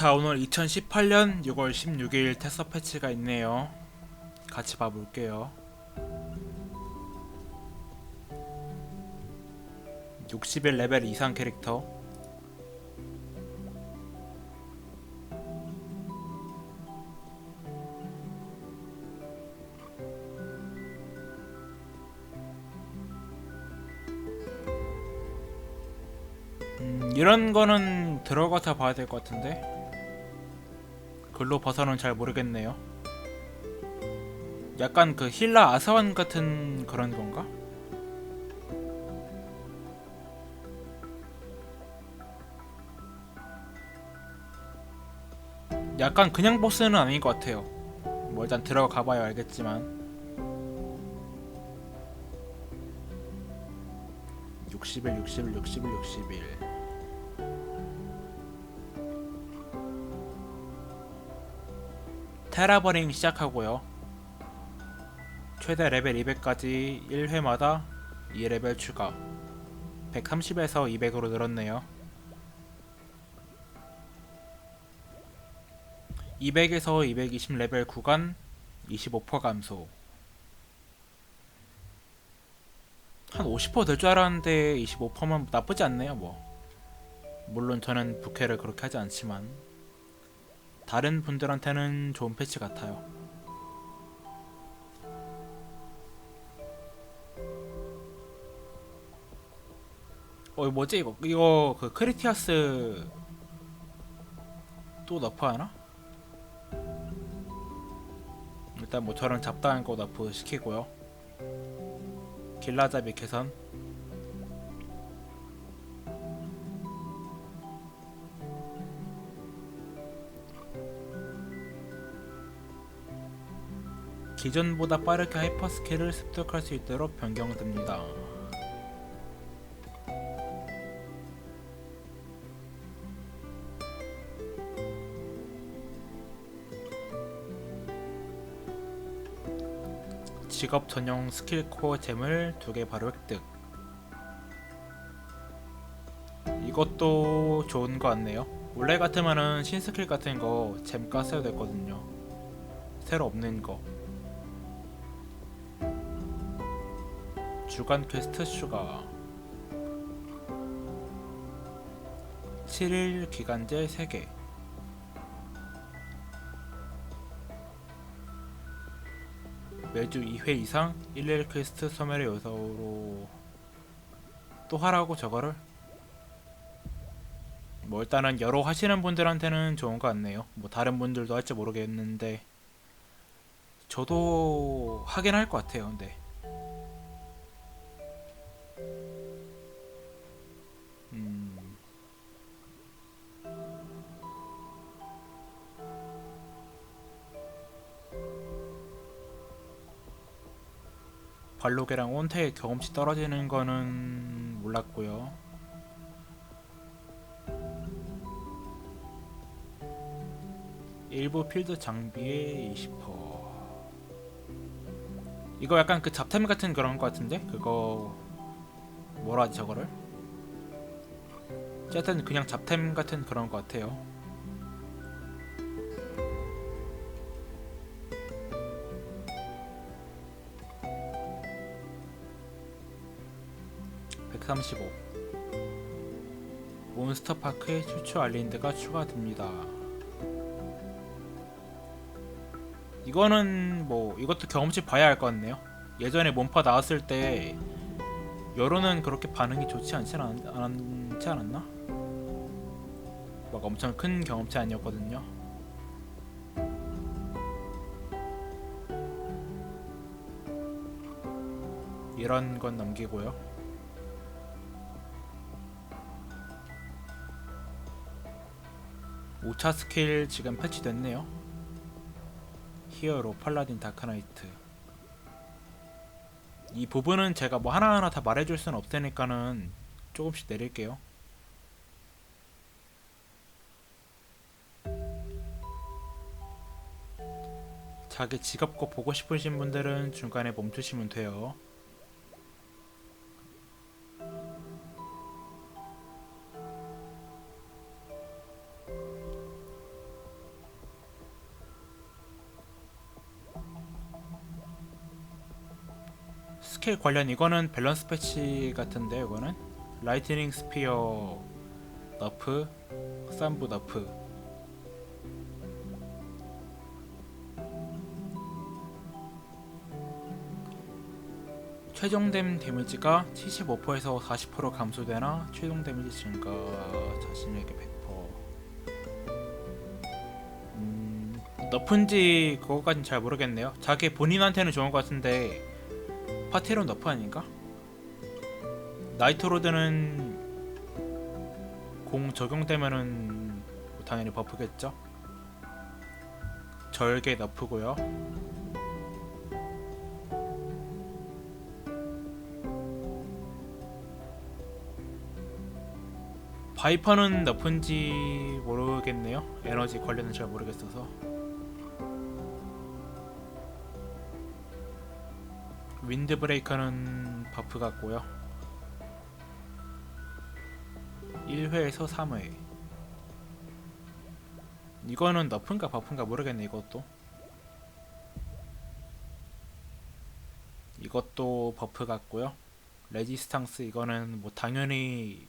자 오늘 2018년 6월 16일 테서 패치가 있네요. 같이 봐볼게요. 60일 레벨 이상 캐릭터. 음, 이런 거는 들어가서 봐야 될 것 같은데 글로 벗어는 잘 모르겠네요. 약간 그 힐라 아사완 같은 그런 건가? 약간 그냥 보스는 아닌 것 같아요. 뭐 일단 들어가 봐야 알겠지만 61, 61, 61, 61 테라버링 시작하고요. 최대 레벨 200까지 1회마다 2레벨 추가. 130에서 200으로 늘었네요. 200에서 220 레벨 구간 25% 감소. 한 50%될 줄 알았는데 25%면 나쁘지 않네요, 뭐. 물론 저는 부캐를 그렇게 하지 않지만 다른 분들한테는 좋은 패치 같아요. 어 이거 뭐지 이거 이거 그 크리티아스 또 너프 하나? 일단 뭐 저랑 잡다한 거 너프 시키고요. 길라잡이 개선 기존보다 빠르게 하이퍼 스킬을 습득할 수 있도록 변경됩니다. 직업 전용 스킬 코어 잼을 두 개 바로 획득. 이것도 좋은 거 같네요. 원래 같으면은 신스킬 같은 거잼 깠어야 됐거든요. 새로 없는 거. 주간 퀘스트 추가 7일 기간제 3개. 매주 2회 이상 1일 퀘스트 소멸의 요소로 또 하라고 저거를? 뭐 일단은 여러 하시는 분들한테는 좋은 것 같네요. 뭐 다른 분들도 할지 모르겠는데 저도 하긴 할 것 같아요. 근데 발로게랑 온테의 경험치 떨어지는 거는 몰랐고요. 일부 필드 장비의 20% 이거 약간 그 잡템 같은 그런 거 같은데? 그거 뭐라 하지 저거를? 어쨌든 그냥 잡템 같은 그런 것 같아요. (135) 몬스터파크에 추초 알린드가 추가됩니다. 이거는 뭐 이것도 경험치 봐야 할 것 같네요. 예전에 몬파 나왔을 때 여론은 그렇게 반응이 좋지 않지, 않, 않지 않았나? 막 엄청 큰 경험치 아니었거든요. 이런 건 넘기고요. 오차 스킬 지금 패치됐네요. 히어로, 팔라딘, 다크나이트. 이 부분은 제가 뭐 하나하나 다 말해줄 수는 없으니까는 조금씩 내릴게요. 자기 직업 꼭 보고 싶으신 분들은 중간에 멈추시면 돼요. 스킬 관련 이거는 밸런스 패치 같은데 이거는? 라이트닝 스피어 너프 쌈부 너프. 최종됨 데미지가 75%에서 40% 감소되나 최종 데미지 증가 자신에게 100% 음, 너프인지 그거까진 잘 모르겠네요. 자기 본인한테는 좋은 것 같은데 파티론 너프 아닌가? 나이트로드는 공 적용되면은 당연히 버프겠죠 절개 너프고요 바이퍼는 너프인지 모르겠네요. 에너지 관련은 잘 모르겠어서. 윈드 브레이커는 버프 같고요. 1회에서 3회. 이거는 너프인가 버프인가 모르겠네 이것도. 이것도 버프 같고요. 레지스탕스 이거는 뭐 당연히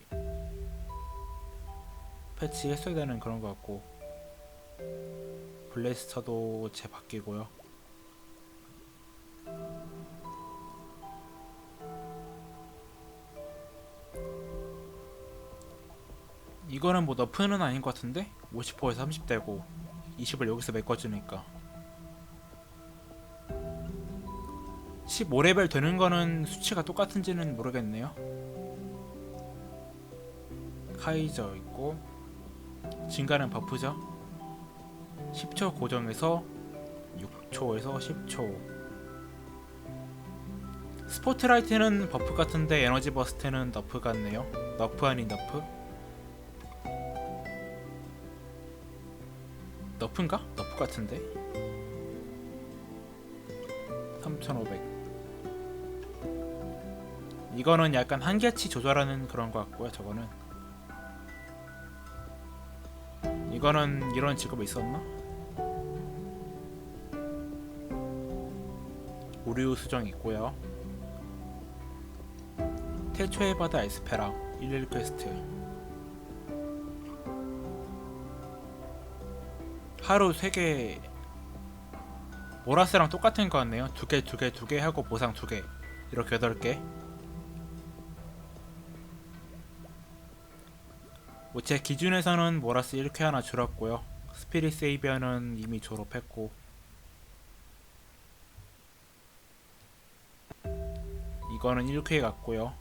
패치했어야 되는 그런 것 같고 블래스터도 재 바뀌고요. 이거는 뭐 너프는 아닌 것 같은데 50%에서 30대고 20을 여기서 메꿔주니까 15레벨 되는 거는 수치가 똑같은지는 모르겠네요. 카이저 있고 증가는 버프죠. 10초 고정에서 6초에서 10초. 스포트라이트는 버프 같은데 에너지 버스트는 너프 같네요. 너프 아닌 너프? 너프인가? 너프 같은데. 3,500. 이거는 약간 한계치 조절하는 그런 것 같고요. 저거는. 이거는 이런 직업이 있었나? 오류 수정 있고요. 태초의 바다 에스페라 11 퀘스트 하루 3개 모라스랑 똑같은 거 같네요. 두 개, 두 개, 두개 하고 보상 두 개. 이렇게 8개. 뭐 제 기준에서는 모라스 1회 하나 줄었고요. 스피릿 세이비어는 이미 졸업했고 이거는 1회 같고요.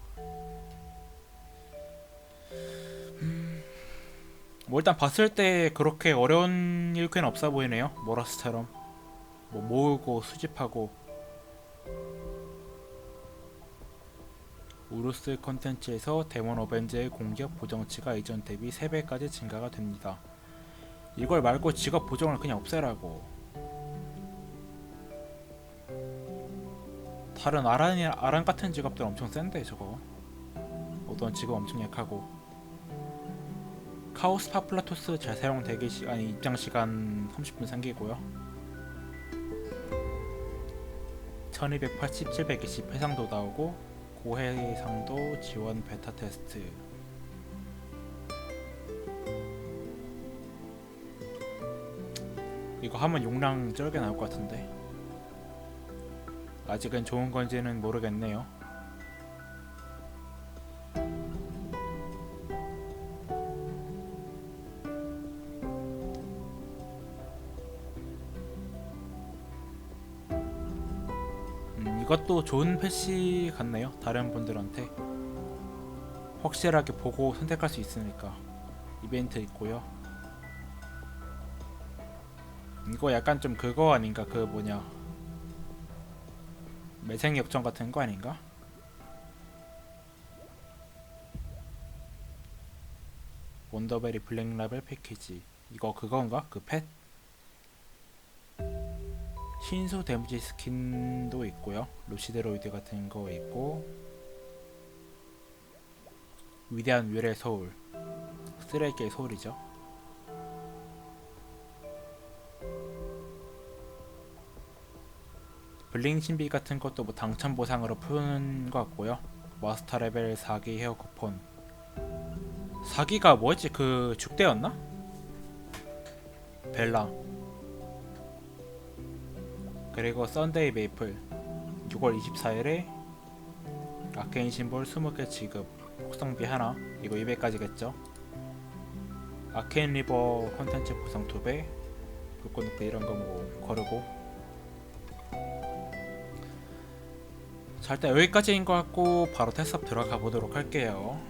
뭐 일단 봤을 때 그렇게 어려운 1회는 없어 보이네요. 모라스처럼 뭐 모으고 수집하고 우루스 컨텐츠에서 데몬 어벤져의 공격 보정치가 이전 대비 3배까지 증가가 됩니다. 이걸 말고 직업 보정을 그냥 없애라고. 다른 아란이 아란 같은 직업들 엄청 센데 저거. 어떤 직업 엄청 약하고. 카오스 파플라토스 재사용 대기 시간이 입장 시간 30분 생기고요. 1280, 720 해상도 나오고 고해상도 지원 베타 테스트. 이거 하면 용량 쩔게 나올 것 같은데. 아직은 좋은 건지는 모르겠네요 이것도 좋은 패시 같네요. 다른 분들한테 확실하게 보고 선택할 수 있으니까 이벤트 있고요. 이거 약간 좀 그거 아닌가? 그 뭐냐 매생 역전 같은 거 아닌가? 원더베리 블랙라벨 패키지 이거 그건가? 그 펫? 신소 데미지 스킨도 있고요. 루시데로이드 같은 거 있고 위대한 위례 서울 쓰레기의 서울이죠. 블링 신비 같은 것도 뭐 당첨 보상으로 푸는 것 같고요. 마스터 레벨 4기 헤어 쿠폰. 4기가 뭐였지? 그 죽대였나? 벨라. 그리고 썬데이 메이플. 6월 24일에 아케인 심볼 20개 지급. 폭성비 하나. 이거 200까지겠죠? 아케인 리버 콘텐츠 보상 2배. 불꽃 늑대 이런 거 뭐 거르고 자 일단 여기까지인 것 같고 바로 테스업 들어가 보도록 할게요